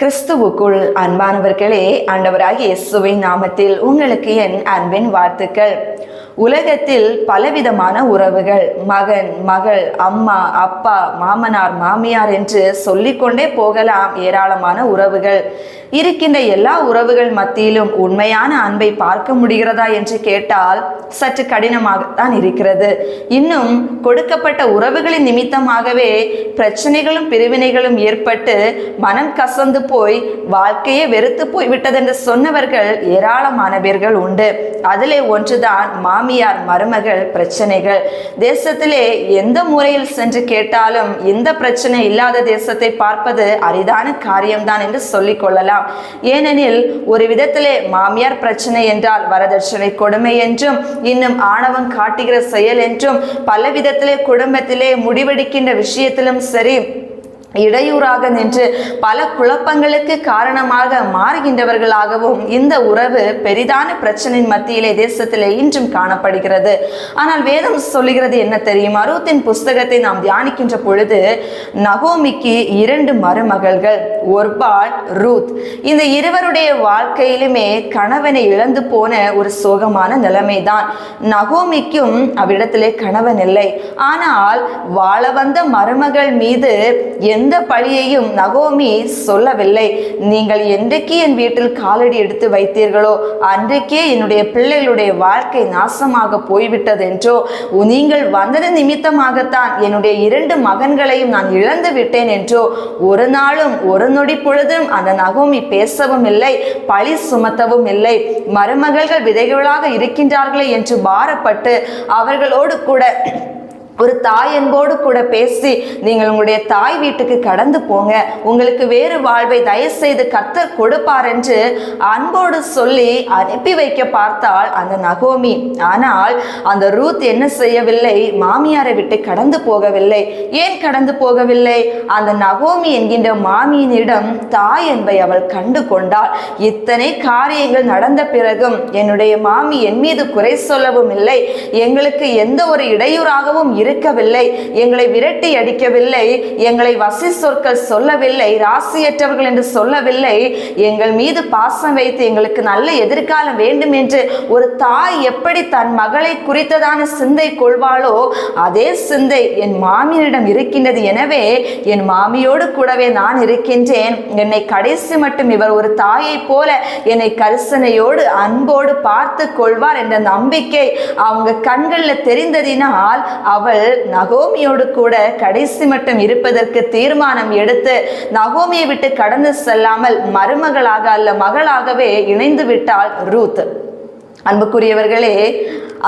கிறிஸ்துவுக்குள் அன்பானவர்களே ஆண்டவராக இயேசுவின் நாமத்தில் உங்களுக்கு என் அன்பின் வாழ்த்துக்கள். உலகத்தில் பலவிதமான உறவுகள் மகன் மகள் அம்மா அப்பா மாமனார் மாமியார் என்று சொல்லிக்கொண்டே போகலாம் ஏராளமான உறவுகள். இருக்கின்ற எல்லா உறவுகள் மத்தியிலும் உண்மையான அன்பை பார்க்க முடிகிறதா என்று கேட்டால் சற்று கடினமாகத்தான் இருக்கிறது. இன்னும் கொடுக்கப்பட்ட உறவுகளின் நிமித்தமாகவே பிரச்சனைகளும் பிரிவினைகளும் ஏற்பட்டு மனம் கசந்து போய் வாழ்க்கையே வெறுத்து போய்விட்டது என்று சொன்னவர்கள் ஏராளமானவர்கள் உண்டு. அதிலே ஒன்றுதான் மாமியார் மருமகள் பிரச்சனைகள். தேசத்திலே எந்த முறையில் சென்று கேட்டாலும் இந்த பிரச்சனை இல்லாத தேசத்தை பார்ப்பது அரிதான காரியம்தான் என்று சொல்லிக் கொள்ளலாம். ஏனெனில் ஒரு விதத்திலே மாமியார் பிரச்சனை என்றால் வரதட்சணை கொடுமை என்றும் இன்னும் ஆணவம் காட்டுகிற செயல் என்றும் பல விதத்திலே குடும்பத்திலே முடிவெடுக்கின்ற விஷயத்திலும் சரி. இடையூறாக நின்று பல குழப்பங்களுக்கு காரணமாக மாறுகின்றவர்களாகவும் இந்த உறவு பெரிதான பிரச்சனையின் மத்தியிலே தேசத்திலே இன்றும் காணப்படுகிறது. ஆனால் வேதம் சொல்லுகிறது என்ன தெரியும்? அருத்தின் புஸ்தகத்தை நாம் தியானிக்கின்ற பொழுது நகோமிக்கு இரண்டு மருமகள்கள் ஒர்பால் ரூத். இந்த இருவருடைய வாழ்க்கையிலுமே கணவனை இழந்து போன ஒரு சோகமான நிலைமைதான். நகோமிக்கும் அவ்விடத்திலே கணவன் இல்லை. ஆனால் வாழ வந்த மருமகள் மீது எந்த எந்த பழியையும் நகோமி சொல்லவில்லை. நீங்கள் என்றைக்கு என் வீட்டில் காலடி எடுத்து வைத்தீர்களோ அன்றைக்கே என்னுடைய பிள்ளைகளுடைய வாழ்க்கை நாசமாக போய்விட்டது என்றோ நீங்கள் வந்தது நிமித்தமாகத்தான் என்னுடைய இரண்டு மகன்களையும் நான் இழந்து விட்டேன் என்றோ ஒரு நாளும் ஒரு நொடி பொழுதும் அந்த நகோமி பேசவும் இல்லை பழி சுமத்தவும் இல்லை. மருமகள்கள் விதைகளாக இருக்கின்றார்களே என்று பாரப்பட்டு அவர்களோடு கூட ஒரு தாய் அன்போடு கூட பேசி நீங்கள் உங்களுடைய தாய் வீட்டுக்கு கடந்து போங்க. உங்களுக்கு வேறு வாழ்வை தயவு செய்து கத்தர் கொடுப்பார் என்று அன்போடு சொல்லி அனுப்பி வைக்க பார்த்தால் அந்த நகோமி. ஆனால் அந்த ரூத் என்ன செய்யவில்லை? மாமியாரை விட்டு கடந்து போகவில்லை. ஏன் கடந்து போகவில்லை? அந்த நகோமி என்கின்ற மாமியினிடம் தாய் என்பை அவள் கண்டு கொண்டாள். இத்தனை காரியங்கள் நடந்த பிறகும் என்னுடைய மாமி என் மீது குறை சொல்லவும் இல்லை. எங்களுக்கு எந்த ஒரு இடையூறாகவும் இருக்கவில்லை. எங்களை விரட்டி அடிக்கவில்லை. எங்களை வசி சொற்கள் சொல்லவில்லை. ராசியற்றவர்கள் என்று சொல்லவில்லை. எங்கள் மீது பாசம் வைத்து எங்களுக்கு நல்ல எதிர்காலம் வேண்டும் என்று ஒரு தாய் எப்படி தன் மகளை குறித்ததான சிந்தை கொள்வாளோ அதே சிந்தை என் மாமியிடம் இருக்கின்றது. எனவே என் மாமியோடு கூடவே நான் இருக்கின்றேன். என்னை கடைசி மட்டும் இவர் ஒரு தாயை போல என்னை கரிசனையோடு அன்போடு பார்த்து கொள்வார் என்ற நம்பிக்கை அவங்க கண்களில் தெரிந்ததினால் அவள் நகோமியோடு கூட கடைசி மட்டும் இருப்பதற்கு தீர்மானம் எடுத்து நகோமியை விட்டு கடந்து செல்லாமல் மருமகளாக அல்ல மகளாகவே இணைந்து விட்டாள் ரூத். அன்புக்குரியவர்களே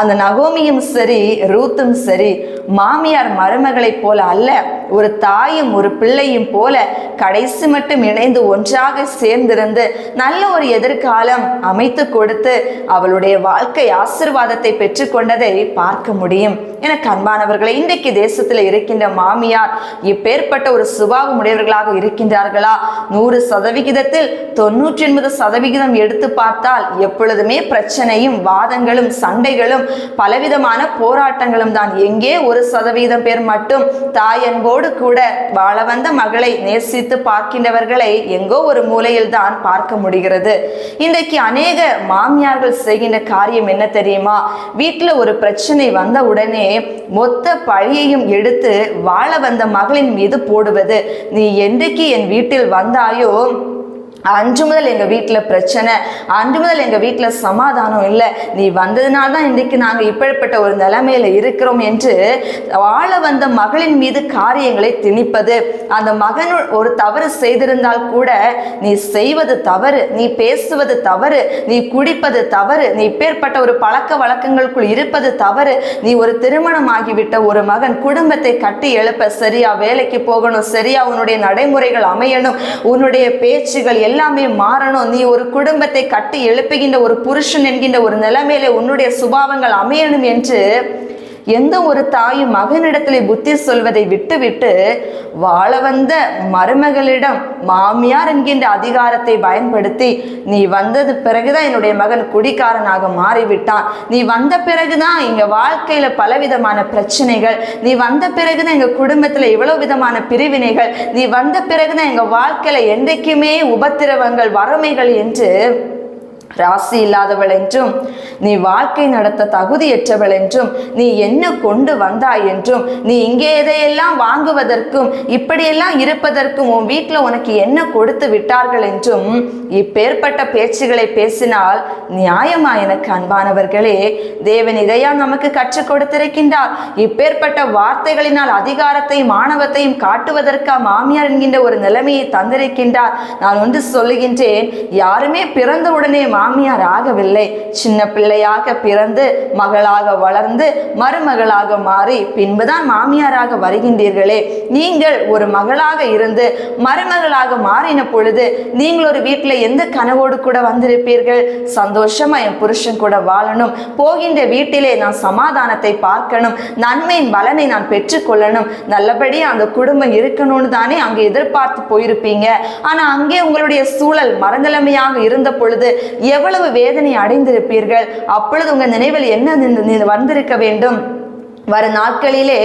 அந்த நகோமியும் சரி ரூத்தும் சரி மாமியார் மருமகளைப் போல அல்ல. ஒரு தாயும் ஒரு பிள்ளையும் போல கடைசி மட்டும் இணைந்து ஒன்றாக சேர்ந்திருந்து நல்ல ஒரு எதிர்காலம் அமைத்து கொடுத்து அவளுடைய வாழ்க்கை ஆசிர்வாதத்தை பெற்றுக்கொண்டதை பார்க்க முடியும். என கண்பானவர்களை இன்றைக்கு தேசத்தில் இருக்கின்ற மாமியார் இப்பேற்பட்ட ஒரு சுபாவம் உடையவர்களாக இருக்கின்றார்களா? நூறு சதவிகிதத்தில் தொண்ணூற்றி எண்பது சதவிகிதம் எடுத்து பார்த்தால் எப்பொழுதுமே பிரச்சனையும் வாதங்களும் சண்டைகளும் பலவிதமான போராட்டங்களும் தான். எங்கே ஒரு சதவீதம் பேர் மட்டும் தாய் அன்போடு கூட வாழ வந்த மகளை நேசித்து பார்க்கின்றவர்களை எங்கோ ஒரு மூலையில் தான் பார்க்க முடிகிறது. இன்றைக்கு அநேக மாமியார்கள் செய்கின்ற காரியம் என்ன தெரியுமா? வீட்டில் ஒரு பிரச்சனை வந்த உடனே மொத்த பழியையும் எடுத்து வாழ வந்த மகளின் மீது போடுவது. நீ என்றைக்கு என் வீட்டில் வந்தாயோ அன்று முதல் எங்கள் வீட்டில் பிரச்சனை அன்று முதல் எங்கள் வீட்டில் சமாதானம் இல்லை. நீ வந்ததுனால தான் இன்றைக்கு நாங்கள் இப்படிப்பட்ட ஒரு நிலைமையில் இருக்கிறோம் என்று வாழ வந்த மகளின் மீது காரியங்களை திணிப்பது அந்த மகன் ஒரு தவறு செய்திருந்தால் கூட நீ செய்வது தவறு நீ பேசுவது தவறு நீ குடிப்பது தவறு நீ இப்பேற்பட்ட ஒரு பழக்க வழக்கங்களுக்குள் இருப்பது தவறு நீ ஒரு திருமணமாகிவிட்ட ஒரு மகன் குடும்பத்தை கட்டி எழுப்ப சரியா வேலைக்கு போகணும் சரியா உன்னுடைய நடைமுறைகள் அமையணும் உன்னுடைய பேச்சுகள் எல்லாமே மாறணும். நீ ஒரு குடும்பத்தை கட்டி எழுப்புகின்ற ஒரு புருஷன் என்கின்ற ஒரு நிலைமையில உன்னுடைய சுபாவங்கள் அமையணும் என்று எந்த ஒரு தாயும் மகனிடத்திலே புத்தி சொல்வதை விட்டுவிட்டு வாழ வந்த மருமகளிடம் மாமியார் என்கின்ற அதிகாரத்தை பயன்படுத்தி நீ வந்தது பிறகுதான் என்னுடைய மகன் குடிகாரனாக மாறிவிட்டான். நீ வந்த பிறகுதான் எங்க வாழ்க்கையில பலவிதமான பிரச்சனைகள் நீ வந்த பிறகுதான் எங்க குடும்பத்துல இவ்வளவு விதமான பிரிவினைகள் நீ வந்த பிறகுதான் எங்க வாழ்க்கையில என்றைக்குமே உபத்திரவங்கள் வறுமைகள் என்று ராசி இல்லாதவள் என்றும் நீ வாழ்க்கை நடத்த தகுதியற்றவள் என்றும் நீ என்ன கொண்டு வந்தாய் என்றும் நீ இங்கே எதையெல்லாம் வாங்குவதற்கும் இப்படியெல்லாம் இருப்பதற்கும் உன் வீட்டில் உனக்கு என்ன கொடுத்து விட்டார்கள் என்றும் இப்பேற்பட்ட பேச்சுகளை பேசினால் நியாயமா எனக்கு அன்பானவர்களே தேவன் இதையா நமக்கு கற்றுக் கொடுத்திருக்கின்றார். இப்பேற்பட்ட வார்த்தைகளினால் அதிகாரத்தையும் மாணவத்தையும் காட்டுவதற்கா மாமியார் என்கின்ற ஒரு நிலைமையை தந்திருக்கின்றார். நான் ஒன்று சொல்லுகின்றேன் யாருமே பிறந்த உடனே மாமியார் ஆகவில்லை. சின்ன பிள்ளையாக பிறந்து மகளாக வளர்ந்து மருமகளாக மாறி பின்புதான் மாமியாராக வருகின்றீர்களே. நீங்கள் ஒரு மகளாக இருந்து மருமகளாக மாறின பொழுது நீங்கள் ஒரு வீட்டில் எந்த கனவோடு கூட வந்திருப்பீர்கள்? சந்தோஷமா என் புருஷன் கூட வாழணும். போகின்ற வீட்டிலே நான் சமாதானத்தை பார்க்கணும். நன்மையின் பலனை நான் பெற்றுக்கொள்ளணும் நல்லபடியா அந்த குடும்பம் இருக்கணும்னு தானே அங்கே எதிர்பார்த்து போயிருப்பீங்க. ஆனா அங்கே உங்களுடைய சூழல் மரநிலைமையாக இருந்த பொழுது எவ்வளவு வேதனை அடைந்திருப்பீர்கள்? அப்பொழுது உங்கள் நினைவில் என்ன வந்திருக்க வேண்டும்? வரும் நாட்களிலே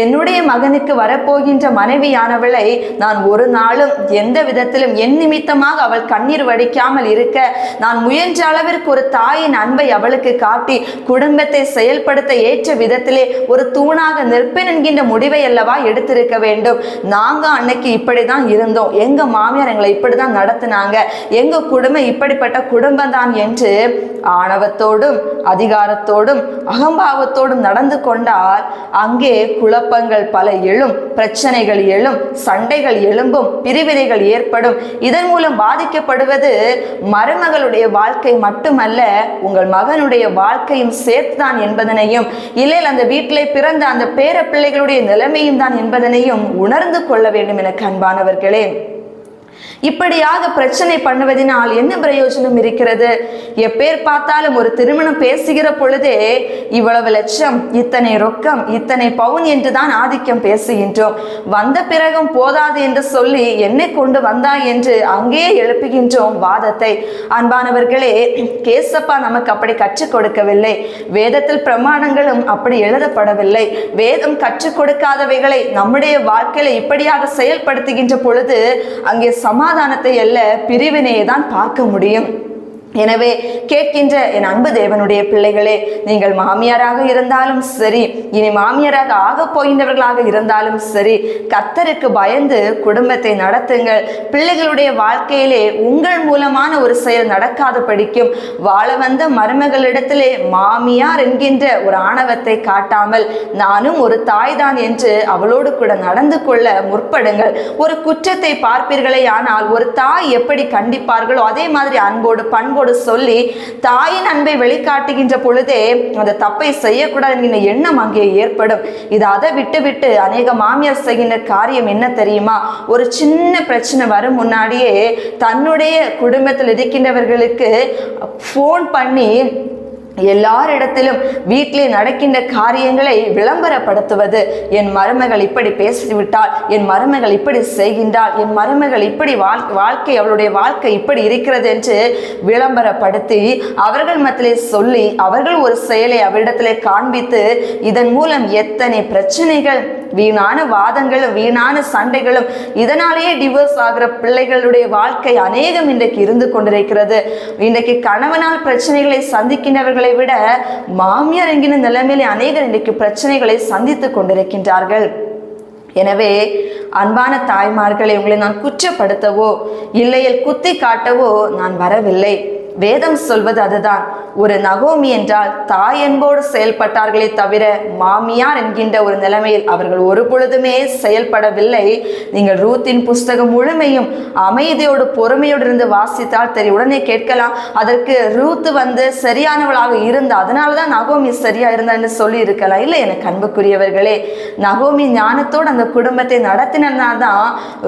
என்னுடைய மகனுக்கு வரப்போகின்ற மனைவியானவளை நான் ஒரு நாளும் எந்த விதத்திலும் என் நிமித்தமாக அவள் கண்ணீர் வடிக்காமல் இருக்க நான் முயன்ற அளவிற்கு ஒரு தாயின் அன்பை அவளுக்கு காட்டி குடும்பத்தை செயல்படுத்த ஏற்ற விதத்திலே ஒரு தூணாக நிற்பேன் என்கின்ற முடிவை அல்லவா எடுத்திருக்க வேண்டும். நாங்க அன்னைக்கு இப்படிதான் இருந்தோம். எங்க மாமியார் எங்களை இப்படிதான் நடத்தினாங்க. எங்க குடும்பம் இப்படிப்பட்ட குடும்பம் தான் என்று ஆணவத்தோடும் அதிகாரத்தோடும் அகம்பாவத்தோடும் நடந்து கொண்டால் அங்கே குழப்பங்கள் பல எழும் பிரச்சனைகள் எழும் சண்டைகள் எழும்பும் பிரிவினைகள் ஏற்படும். இதன் மூலம் பாதிக்கப்படுவது மருமகளுடைய வாழ்க்கை மட்டுமல்ல உங்கள் மகனுடைய வாழ்க்கையும் சேர்த்துதான் என்பதனையும் இல்லை அந்த வீட்டிலே பிறந்த அந்த பேர பிள்ளைகளுடைய நிலைமையும் தான் என்பதனையும் உணர்ந்து கொள்ள வேண்டும் என கண்பானவர்களே. இப்படியாக பிரச்சனை பண்ணுவதனால் என்ன பிரயோஜனம் இருக்கிறது? எப்பேர் பார்த்தாலும் ஒரு திருமணம் பேசுகிற பொழுதே இவ்வளவு லட்சம் இத்தனை ரொக்கம் இத்தனை பவுன் என்று தான் ஆதிக்கம் பேசுகின்றோம். வந்த பிறகும் போதாது என்று சொல்லி என்னை கொண்டு வந்தா என்று அங்கேயே எழுப்புகின்றோம் வாதத்தை. அன்பானவர்களே கேசப்பா நமக்கு அப்படி கற்றுக் கொடுக்கவில்லை. வேதத்தில் பிரமாணங்களும் அப்படி எழுதப்படவில்லை. வேதம் கற்றுக் கொடுக்காதவைகளை நம்முடைய வாழ்க்கையில இப்படியாக செயல்படுத்துகின்ற பொழுது அங்கே சமாதானத்தை அல்ல பிரிவினையை தான் பார்க்க முடியும். எனவே கேட்கின்ற என் அன்பு தேவனுடைய பிள்ளைகளே நீங்கள் மாமியாராக இருந்தாலும் சரி இனி மாமியாராக ஆக போகின்றவர்களாக இருந்தாலும் சரி கத்தருக்கு பயந்து குடும்பத்தை நடத்துங்கள். பிள்ளைகளுடைய வாழ்க்கையிலே உங்கள் மூலமான ஒரு செயல் நடக்காத படிக்கும் வாழ வந்த மருமகளிடத்திலே மாமியார் என்கின்ற ஒரு ஆணவத்தை காட்டாமல் நானும் ஒரு தாய்தான் என்று அவளோடு கூட நடந்து கொள்ள முற்படுங்கள். ஒரு குற்றத்தை பார்ப்பீர்களே ஆனால் ஒரு தாய் எப்படி கண்டிப்பார்களோ அதே மாதிரி அன்போடு பண்போடு சொல்லி தாயின் அன்பை வெளிக்காட்டுகின்ற பொழுதே அந்த தப்பை செய்யக்கூடாது என்கிற எண்ணம் அங்கே ஏற்படும். இது அதை விட்டு விட்டு அநேக மாமியார் செய்கின்ற காரியம் என்ன தெரியுமா? ஒரு சின்ன பிரச்சனை வரும் முன்னாடியே தன்னுடைய குடும்பத்தில் இருக்கின்றவர்களுக்கு ஃபோன் பண்ணி எல்லாரிடத்திலும் வீட்டிலே நடக்கின்ற காரியங்களை விளம்பரப்படுத்துவது. என் மருமகள் இப்படி பேசிவிட்டால் என் மருமகள் இப்படி செய்கின்றாள் என் மருமகள் இப்படி வாழ் வாழ்க்கை அவளுடைய வாழ்க்கை இப்படி இருக்கிறது என்று விளம்பரப்படுத்தி அவர்கள் மத்தியிலே சொல்லி அவர்கள் ஒரு செயலை அவரிடத்திலே காண்பித்து இதன் மூலம் எத்தனை பிரச்சனைகள் வீணான வாதங்களும் வீணான சண்டைகளும் இதனாலேயே டிவோர்ஸ் ஆகிற பிள்ளைகளுடைய வாழ்க்கை அநேகம் இன்றைக்கு இருந்து கொண்டிருக்கிறது. இன்றைக்கு கணவனால் பிரச்சனைகளை சந்திக்கின்றவர்களை விட மாமியார் என்கிற நிலைமையிலே அநேகர் இன்றைக்கு பிரச்சனைகளை சந்தித்துக் கொண்டிருக்கின்றார்கள். எனவே அன்பான தாய்மார்களை உங்களை நான் குற்றப்படுத்தவோ இல்லையில் குத்தி காட்டவோ நான் வரவில்லை. வேதம் சொல்வது அதுதான். ஒரு நகோமி என்றால் தாய் அன்போடு செயல்பட்டார்களே தவிர மாமியார் என்கின்ற ஒரு நிலைமையில் அவர்கள் ஒரு பொழுதுமே செயல்படவில்லை. நீங்கள் ரூத்தின் புஸ்தகம் முழுமையும் அமைதியோடு பொறுமையோடு இருந்து வாசித்தால் தெரிய உடனே கேட்கலாம் அதற்கு ரூத் வந்து சரியானவளாக இருந்தா அதனால தான் நகோமி சரியா இருந்தான்னு சொல்லி இருக்கலாம். இல்லை எனக்கு அன்புக்குரியவர்களே நகோமி ஞானத்தோடு அந்த குடும்பத்தை நடத்தினால்தான்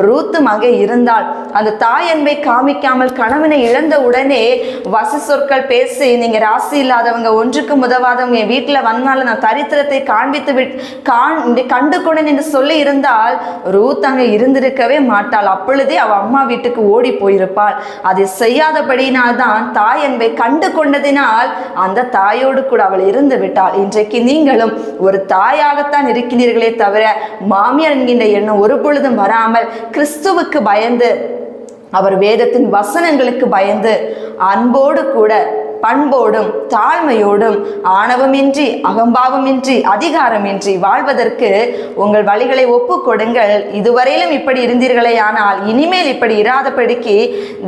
ரூத்து மகை இருந்தாள். அந்த தாய் அன்பை காமிக்காமல் கணவனை இழந்த உடனே வசு சொற்கள் பேசி நீங்க ராசி இல்லாதவங்க ஒன்றுக்கு உதவாதவங்க என் வீட்டுல வந்தாலும் நான் தரித்திரத்தை காண்பித்து விட் காண் கண்டு கொண்டேன் என்று சொல்லி இருந்தால் ரூத் அங்க இருந்திருக்கவே மாட்டாள். அப்பொழுதே அவ அம்மா வீட்டுக்கு ஓடி போயிருப்பாள். அதை செய்யாதபடியினால் தான் தாய் அன்பை கண்டு கொண்டதினால் அந்த தாயோடு கூட அவள் இருந்து விட்டாள். இன்றைக்கு நீங்களும் ஒரு தாயாகத்தான் இருக்கிறீர்களே தவிர மாமியார் என்கின்ற எண்ணம் ஒரு பொழுதும் வராமல் கிறிஸ்துவுக்கு பயந்து அவர் வேதத்தின் வசனங்களுக்கு பயந்து அன்போடு கூட பண்போடும் தாழ்மையோடும் ஆணவமின்றி அகம்பாவமின்றி அதிகாரமின்றி வாழ்வதற்கு உங்கள் வழிகளை ஒப்பு கொடுங்கள். இதுவரையிலும் இப்படி இருந்தீர்களே ஆனால் இனிமேல் இப்படி இராதபடிக்கு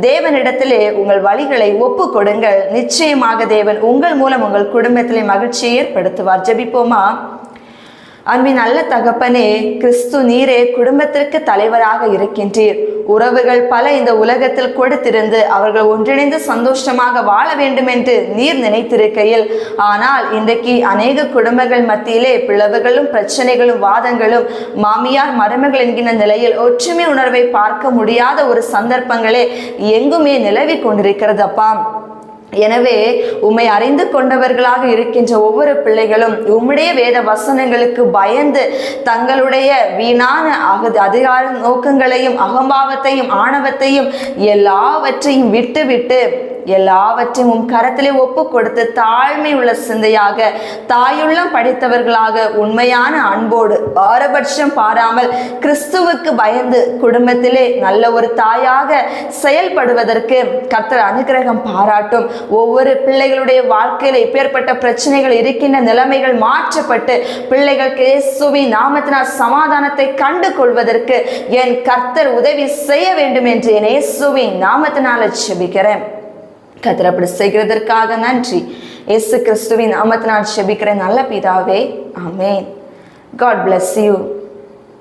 தேவனிடத்திலே உங்கள் வழிகளை ஒப்புக்கொடுங்கள் நிச்சயமாக தேவன் உங்கள் மூலம் உங்கள் குடும்பத்திலே மகிழ்ச்சியை ஏற்படுத்துவார். ஜெபிப்போமா? அன்பின் நல்ல தகப்பனே கிறிஸ்து நீரே குடும்பத்திற்கு தலைவராக இருக்கின்றீர். உறவுகள் பல இந்த உலகத்தில் கொடுத்திருந்து அவர்கள் ஒன்றிணைந்து சந்தோஷமாக வாழ வேண்டும் என்று நீர் நினைத்திருக்கையில் ஆனால் இன்றைக்கு அநேக குடும்பங்கள் மத்தியிலே பிளவுகளும் பிரச்சனைகளும் வாதங்களும் மாமியார் மருமகள் என்கிற நிலையில் ஒற்றுமை உணர்வை பார்க்க முடியாத ஒரு சந்தர்ப்பங்களே எங்குமே நிலவி கொண்டிருக்கிறது அப்பா எனவே உம்மை அறிந்து கொண்டவர்களாக இருக்கின்ற ஒவ்வொரு பிள்ளைகளும் உம்முடைய வேத வசனங்களுக்கு பயந்து தங்களுடைய வீணான அக அதிகார நோக்கங்களையும் அகம்பாவத்தையும் ஆணவத்தையும் எல்லாவற்றையும் விட்டுவிட்டு எல்லாவற்றையும் உம் கரத்திலே ஒப்பு கொடுத்து தாழ்மை உள்ள சிந்தையாக தாயுள்ளம் படித்தவர்களாக உண்மையான அன்போடு பாரபட்சம் பாராமல் கிறிஸ்துவுக்கு பயந்து குடும்பத்திலே நல்ல ஒரு தாயாக செயல்படுவதற்கு கர்த்தர் அனுகிரகம் பாராட்டும். ஒவ்வொரு பிள்ளைகளுடைய வாழ்க்கையில் இப்பேற்பட்ட பிரச்சனைகள் இருக்கின்ற நிலைமைகள் மாற்றப்பட்டு பிள்ளைகளுக்கு இயேசுவின் நாமத்தினால் சமாதானத்தை கண்டு கொள்வதற்கு என் கர்த்தர் உதவி செய்ய வேண்டும் என்று என் இயேசுவின் நாமத்தினால் செபிக்கிறேன். கத்திர அப்படி செய்கிறதற்காக நன்றி. இயேசு கிறிஸ்துவின் நாமத்தினால் செபிக்கிற நல்ல பிதாவே ஆமேன். God bless you